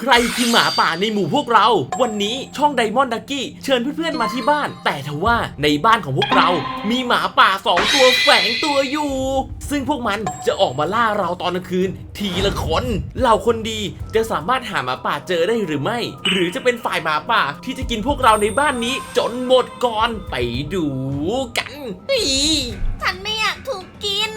ใครคือหมาป่าในหมู่พวกเรา วันนี้ช่องไดมอนด์ดักกี้เชิญเพื่อนๆมาที่บ้าน แต่ทว่าในบ้านของพวกเรา มีหมาป่าสองตัวแฝงตัวอยู่ ซึ่งพวกมันจะออกมาล่าเราตอนกลางคืน ทีละคนเหล่าคนดีจะสามารถหาหมาป่าเจอได้หรือไม่ หรือจะเป็นฝ่ายหมาป่าที่จะกินพวกเราในบ้านนี้ จนหมดก่อนไปดูกันอีฉันไม่อยากถูกกิน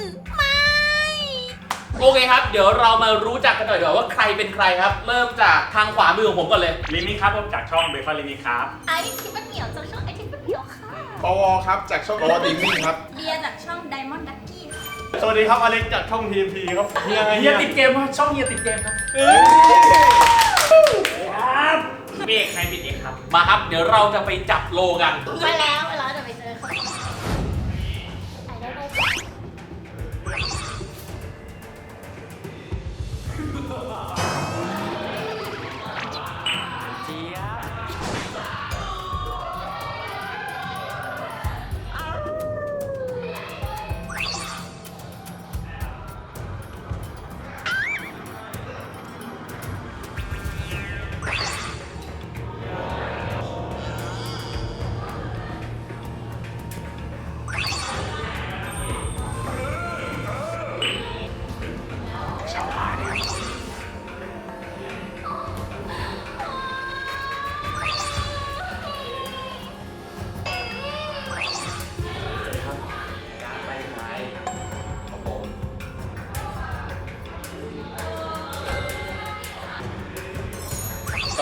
โอเคครับ เดี๋ยวเรามารู้จักกันหน่อยดีกว่าว่าใครเป็นใครครับ เริ่มจากทางขวามือของผมก่อนเลย ลิมิครับผมจากช่องเบคอนลิมิครับไอทิปเหนียวจากช่องไอทิปเหนียวค่ะปวครับจากช่องปวดีมิ่งครับเบียร์จากช่อง Diamond Ducky ค่ะสวัสดีครับอเล็กจากช่องทีมพีครับเฮียเฮียติดเกมครับช่องเฮียติดเกมครับครับเบกใครปิดเองครับ มาครับ เดี๋ยวเราจะไปจับโลกันไปแล้ว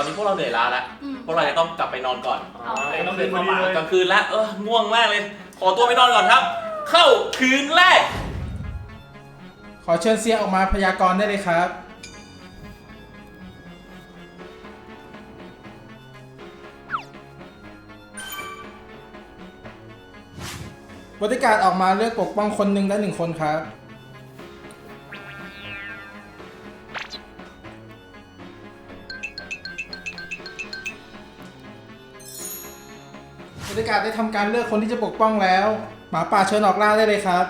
อนนี้พวกเราเหนื่อยล้าแล้วอืม พวกเราจะต้องกลับไปนอนก่อนเอาต้องเดินเข้ามากลางคืนแล้วเออง่วงมากเลย ขอตัวไปนอนก่อนครับ เข้าคืนแรก ขอเชิญเซียออกมาพยากรณ์ได้เลยครับ บริการออกมาเลือกปกป้องคนหนึ่งและหนึ่งคนครับ บริการได้ทำการเลือกคนที่จะปกป้องแล้ว หมาป่าเชิญออกล่าได้เลยครับ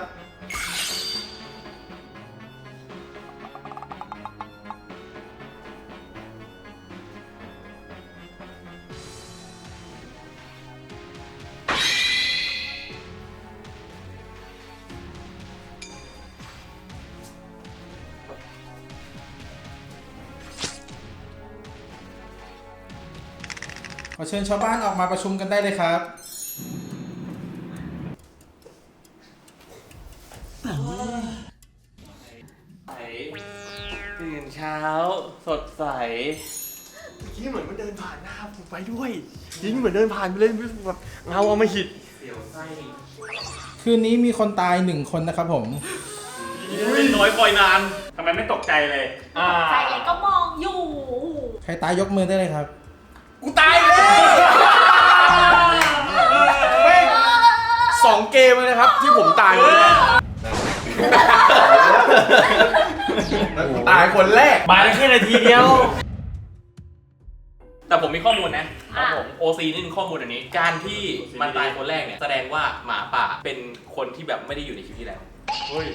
ขอเชิญชาวบ้านออกมาประชุมกันได้เลยครับ ใสตื่นเช้า สดใสยี่เหมือนมันเดินผ่านหน้าผมไปด้วยยิงเหมือนเดินผ่านไปเลยแบบเงาเอามาหิดเสียวไส้คืนนี้มีคนตายหนึ่งคนนะครับผม น้อยคอยนาน ทำไมไม่ตกใจเลย อ่า ใจเลยก็มองอยู่ ใครตายยกมือได้เลยครับ กูตายเลยสองเกมเลยนะครับ ที่ผมตายคนแรกตายคนแรก มาได้แค่นาทีเดียว แต่ผมมีข้อมูลนะอะผม OC นี่มีข้อมูลอันนี้ การที่มันตายคนแรกเนี่ย แสดงว่าหมาป่าเป็นคนที่แบบไม่ได้อยู่ในคลิปที่แล้ว เฮ้ย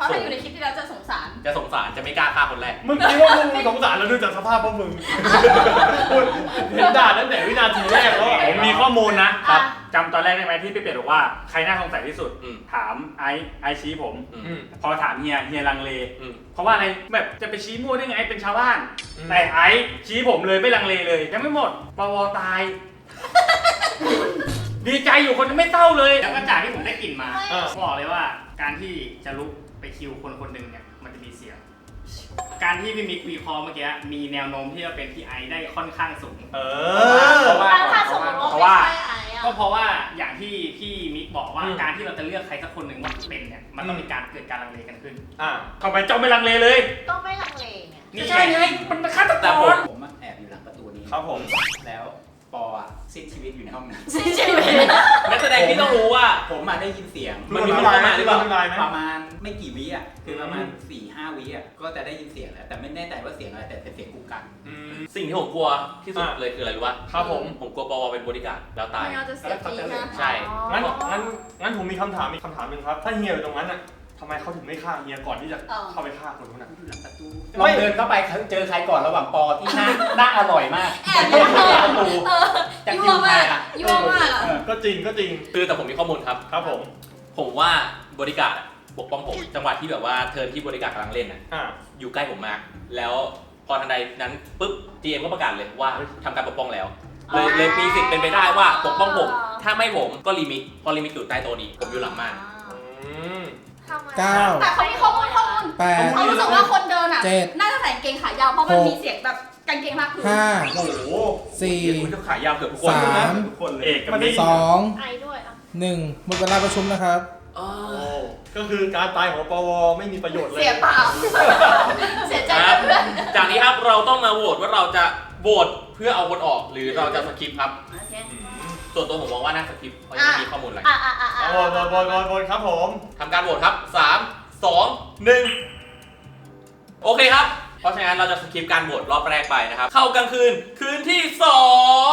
เพราะถ้าอยู่ในคลิปที่แล้วจะสงสาร จะสงสารจะไม่กล้าฆ่าคนแรก มึงคิดว่ามึงสงสารแล้วดูจากสภาพพวกมึงเห็นด่าตั้งแต่วินาทีแรกแล้วผมมีข้อมูลนะอะ จำตอนแรกได้ไหมที่พี่เป็ดบอกว่าใครน่าสงสัยที่สุด อืม ถามไอซ์ไอซ์ชี้ผม อืม พอถามเฮียเฮียลังเล อืม เพราะว่าอะไรแบบจะไปชี้มั่วได้ไงเป็นชาวบ้านอืมแต่ไอซ์ชี้ผมเลยไม่ลังเลเลย ยังไม่หมดปวตาย ดีใจอยู่คนไม่เศร้าเลย แล้วก็จากที่ผมได้กลิ่นมา เออ บอกเลยว่าการที่จะลุก ไปคิวคนคนหนึ่งเนี่ยมันจะมีเสียง การที่พี่มิกวีคอร์เมื่อกี้มีแนวโน้มที่จะเป็นพี่ไอซ์ได้ค่อนข้างสูง เอเพราะว่าถ้าสมมติเพราะว่าว่าไม่ใช่ไอ้อะก็เพราะว่าอย่างที่พี่มิกบอกว่าอืม การที่เราจะเลือกใครสักคนหนึ่งว่าเป็นเนี่ยมันต้องมีการเกิดการลังเลกันขึ้น อ่าทำไมเจ้าไม่ลังเลเลยก็ไม่ลังเลไงนี่ใช่ไงมันเป็นฆาตกแต่ผมรผมอะแอบอยู่หลังประตูนี้ ครับผม แล้วป ออะสิ้นชีวิตอยู่ในห้องนั้น สิ้นชีวิตนักแสดงที่ต้องรู้ว่า ผมมาได้ยินเสียง มันมีคนเข้ามาหรือเปล่าลายไหม ประมาณไม่กี่วิอะ คือประมาณ4ี่ห้าวิอะ ก็จะได้ยินเสียงแล้ว แต่ไม่แน่ใจว่าเสียงอะไร แต่เป็นเสียงกุกกักสิ่งที่ผมกลัวที่สุดอะเลยคืออะไรรู้ป่ะครับผม ผมกลัวปวเป็นบริการดแล้วตาย ไม่เอาจะเสียจริงนะใช่ งั้นงั้นงั้นผมมีคำถามมีคำถามหนึ่งครับ ถ้าเฮียอยู่ตรงนั้นอะ ทำไมเขาถึงไม่ฆ่าเฮียก่อนที่จะอ๋อเข้าไปฆ่าคนคนนั้นลองเดินเข้าไปเจอใครก่อนระหว่างปอที่หน้า หน้าอร่อยมากแอบเดินเข้าไปประตูเออจะยั่คิววใครมากอะยั่วมากอะเออก็จริงก็จริงคือแต่ผมมีข้อมูลครับ ครับผม ผมว่าบริการดปกป้องผมจังหวะที่แบบว่าเทิร์นที่บริการดกำลังเล่นน่ะอ่า อยู่ใกล้ผมมาก แล้วพอทันใดนั้นปุ๊บ GM ก็ประกาศเลยว่าทำการปกป้องแล้ว เลยเลยมีสิทธิ์เป็นไปได้ว่าปกป้องผม ถ้าไม่ผมก็ลิมิต พอลิมิตอยู่ใต้โต๊ะนี้ ผมอยู่หลังม่าน อืม ทำไมเก้า แต่เขามีข้อมูลข้อมูลแปด เขารู้สึกว่าคนเดินอะเจ็ดน่าจะใส่กางเกงขายาวเพราะมันหกมีเสียงแบบกางเกงมากพื้นห้า โอ้โหสี่เดี๋ยวคุณจะขายยาวเกือบทุกคนสาม ทุกคนเลยเอกกับนี่สองไอด้วยอะหนึ่งหมดเวลาประชุมนะครับอ๋อโอ้ก็คือการตายของปวไม่มีประโยชน์เลย เสียเปล่า เสียใจครับ เพื่อนจากนี้ครับเราต้องมาโหวตว่าเราจะโหวตเพื่อเอาคนออกหรือเราจะสคิปครับ โอเค ส่วนตัวผมมองว่าน่าสคิปเพราะยังไม่มีข้อมูลอะไรอะอะอะอะเอาวนวนวนวนวนครับผมทำการโหวตครับ 3 2 1 โอเคครับ เพราะฉะนั้นเราจะสคิปการโหวตรอบแรกไปนะครับ เข้ากลางคืน คืนที่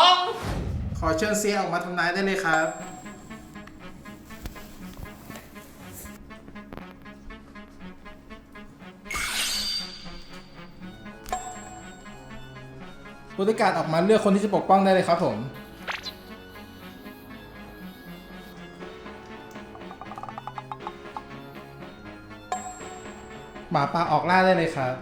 2 ขอเชิญเซียออกมาทำนายได้เลยครับ บริการออกมาเลือกคนที่จะปกป้องได้เลยครับผม หมาป่าออกล่าได้เลยครับ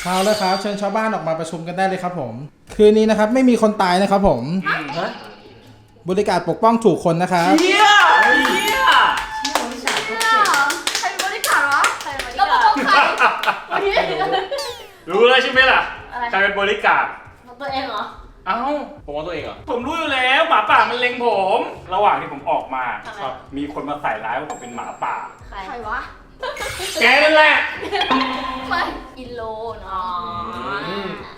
เช้าแล้วครับ เชิญชาวบ้านออกมาประชุมกันได้เลยครับผม คืนนี้นะครับไม่มีคนตายนะครับผม บริการปกป้องถูกคนนะครับเฮียเฮีย ใครเป็นบริการวะใครเป็นบริการแล้วมันต้องใครวันนี้ รู้เลยใช่ไหมล่ะอะไรใครเป็นบริการดของตัวเองเหรอเอ้า ผมว่าตัวเองเหรอ ผมรู้อยู่แล้วหมาป่ามันเล็งผม ระหว่างที่ผมออกมา ทำไมครับมีคนมาใส่ร้ายว่าผมเป็นหมาป่า ใครวะ แกนั่นแหละ ไม่อินโลเนาะ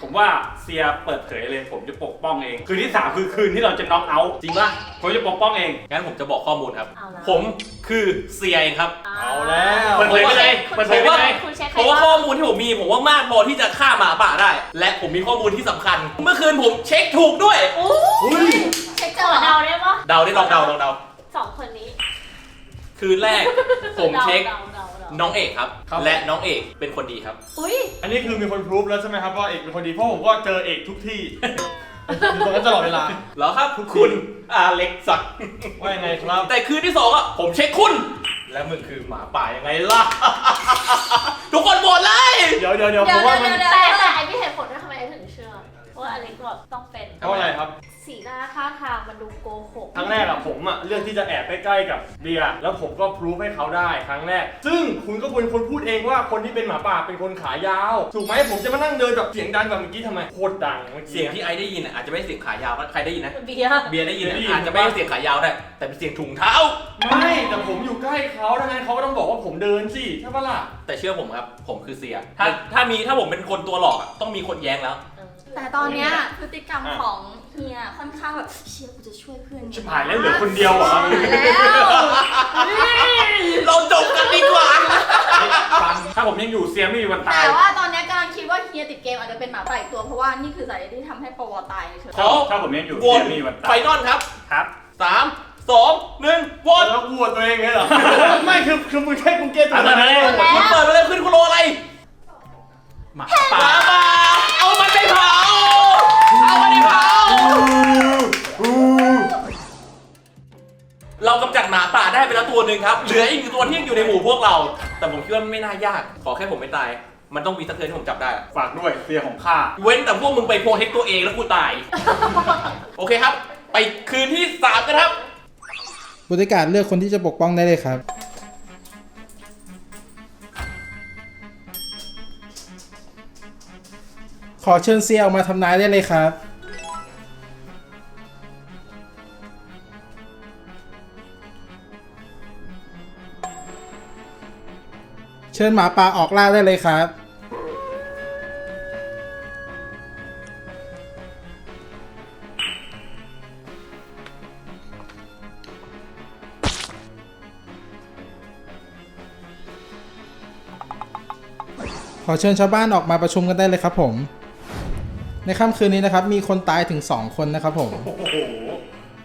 ผมว่าเซียเปิดเผยเลย ผมจะปกป้องเอง คืนที่สามคือคืนที่เราจะน็อกเอาท์จริงป่ะผมจะปกป้องเอง งั้นผมจะบอกข้อมูลครับ เอาละผมคือเซียเองครับ เอาแล้ว เปิดเผยไปเลยเปิดเผยไปเลย คุณเช็คใคเพรราะว่าบ้างข้อมูลที่ผมมีผมว่ามากพอที่จะฆ่าหมาป่าได้ และผมมีข้อมูลที่สำคัญ เมื่อคืนผมเช็คถูกด้วยอู้เช็คเจอเดาได้ปะเดาได้ลองเดาลองเดาสองคนนี้ คืนแรก ผมเช็ค ดาเดาเดา น้องเอกครับ และน้องเอกเป็นคนดีครับ อุ้ยอันนี้คือมีคนพรูฟแล้วใช่ไหมครับว่าเอกเป็นคนดีเพราะผมก็เจอเอกทุกที่อยู่ตรงนั้นตลอดเวลา เหรอครับคุณอาเล็กซักว่ายังไงครับ แต่คืนที่สองอะผมเช็คคุณ และมึงคือหมาป่ายังไงล่ะ ทุกคนโหวตเลย เดี๋ยวเดี๋ยวเดี๋ยวเดี๋ผยวมว่าเดี๋มัยวนเดี๋ยวแต่แต่ไอพี่เหตุผลว่าทำไมไอถึงเชื่อเพราะว่าอเล็กแบบต้องเป็น เพราะอะไรครับ สีหน้าท่าทางมันดูโกหก ครั้งแรกอะผมอะเลือกที่จะแอบใกล้ๆกับเบียร์แล้วผมก็พรูฟให้เขาได้ครั้งแรก ซึ่งคุณก็เป็นคนพูดเองว่าคนที่เป็นหมาป่าเป็นคนขายาว ถูกไหมผมจะมานั่งเดินแบบเสียงดังแบบเมื่อกี้ทำไมโคตรดังเมื่อกี้ เสียงที่ไอได้ยินอะอาจจะไม่ใช่เสียงขายาวนะใครได้ยินนะ เบียร์เบียร์ได้ยินอะได้ยิน อาจจะไม่ใช่เสียงขายาวได้ แต่เป็นเสียงถุงเท้า ไม่แต่ผมอยู่ใกล้เขาดังนั้นเขาก็ต้องบอกว่าผมเดินสิใช่ปะล่ะแต่เชื่อผมครับ ผมคือเสีย ถ้าถ้ามีถ้าผมเป็นคนตัวหลอกอะต้องมีคนแย้งแล้ว แต่ตอนเนี้ยพฤติกรรมของเฮียค่อน ข้างแบบเชียร์กูจะช่วยเพื่อนชิบหายแล้วเหลือคนเดียวเหรอตายแล้วเราจบกันดีกว่า ฟังถ้าผมยังอยู่เซียไม่มีวันตายแต่ว่าตอนเนี้ยกำลังคิดว่าเฮียติดเกมอาจจะเป็นหมาป่าอีกตัวเพราะว่านี่คือสาเหตุที่ทำให้ปวตายเฉยขอ ถ้าผมยังอยู่โหวเซีตยไม่มีวันไฟตายนอลครับครับสามสองหนึ่งโหวตแล้วกูโหวตตัวเองไงเหรอ ไม่คือคือมึงให้กูเก็ตตัวเอาไห นึ่งครับเหลืออีกหนึ่งตัวที่ยังอยู่ในหมู่พวกเรา แต่ผมคิดว่าไม่น่ายาก ขอแค่ผมไม่ตาย มันต้องมีสักเทิร์นที่ผมจับได้อะฝากด้วยเซียของข้าเว้นแต่พวกมึงไปโพเทคตัวเองแล้วกูตาย โอเคครับ ไปคืนที่สามกันครับ บริการเลือกคนที่จะปกป้องได้เลยครับ ขอเชิญเซียออกมาทำนายได้เลยครับ เชิญหมาป่าออกล่าได้เลยครับ ขอเชิญชาวบ้านออกมาประชุมกันได้เลยครับผม ในค่ำคืนนี้นะครับ มีคนตายถึงสองคนนะครับผม โอ้โห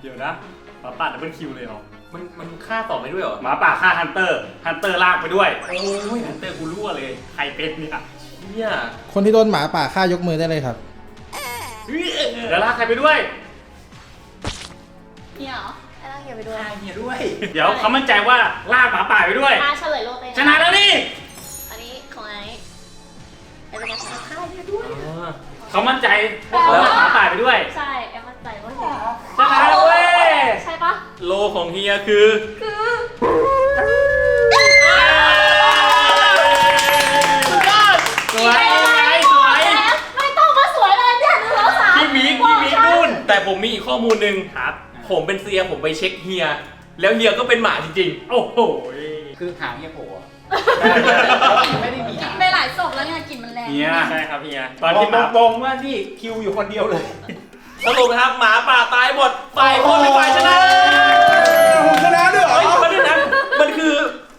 เดี๋ยวนะหมาป่าดับเบิลคิวเลยเหรอ มันมันฆ่าต่อไปด้วยเหรอ หมาป่าฆ่าฮันเตอร์ ฮันเตอร์ลากไปด้วย โอ้ยฮันเตอร์กูรั่วเลย ใครเป็นเนี่ยเนี่ยคนที่โดนหมาป่าฆ่ายกมือได้เลยครับ แล้วลากใครไปด้วย เนี่ยเหรอไอ้ต้องเก็บไปด้วยเฮียด้วยเดี๋ยวเขามั่นใจว่าลากหมาป่าไปด้วย อาเฉลยโลกเลยชนะแล้วนี่อั ของเฮียคือคือสุดยอดสวยสวยสวยไม่ต้องมาสวยเลยเนี่ยหนึ่งสองสามพี่มิกพี่มิกนู่น แต่ผมมีอีกข้อมูลหนึ่งครับ ผมเป็นเซียผมไปเช็คเฮีย แล้วเฮียก็เป็นหมาจริงโอ้โห คือหางเฮียโผล่อะไม่ได้มีหางไปหลายศพแล้วเนี่ยกลิ่นมันแรงเฮียใช่ครับเฮียตตออนนที่ที่หมาตรงๆว่านี่คิวอยู่คนเดียวเลยๆ สรุปนะครับหมาป่าตายหมดฝ่ายคนเป็นฝ่ายชนะผมชนะด้วยเหรอ เฮ้ยมันนั้นมันคือ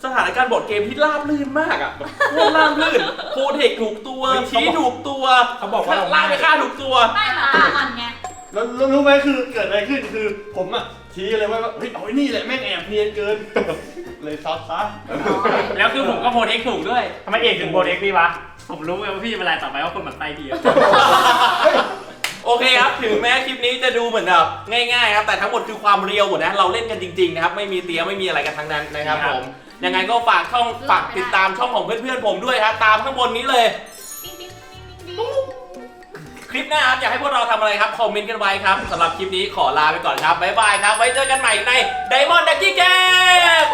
สถานการณ์บทเกมที่ราบลื่นมากอะแบบโคตรราบลื่นโคเทคถูกตัวเฮ้ยชี้ถูกตัวเขาบอกว่าเรา ล่ากไปฆ่าถูกตัว ไม่หมาป่ามันไงแล้วแล้วรู้ไหมคือเกิดอะไรขึ้นคือผมอะชี้เลยว่าเฮ้ยเอาไอ้นี่แหละแม่งแอบเนียนเกิน เลยซัดซะแล้วคือผมก็โปรเทคถูกด้วย ทำไมเอกถึงโปรเทคพี่วะ ผมรู้ไงว่าพี่เป็นอะไรต่อไปว่าคนเหมือนไตพี่อะ โอเคครับถึงแม้คลิปนี้จะดูเหมือนแบบง่ายๆครับแต่ทั้งหมดคือความเรียวหมดนะเราเล่นกันจริงๆนะครับไม่มีเตี้ยไม่มีอะไรกันทั้งนั้นนะครับ ผมยังไงก็ฝากช่องฝากติดตามช่องของเพื่อนๆผมด้วยครับตามข้างบนนี้เลย ปิ๊งปิ๊งปิ๊งปิ๊งปิ๊ง คลิปหน้าครับอยากให้พวกเราทำอะไรครับคอมเมนต์กันไว้ครับสำหรับคลิปนี้ขอลาไปก่อนครับบ๊ายบายครับไว้เจอกันใหม่ใน Diamond Ducky Game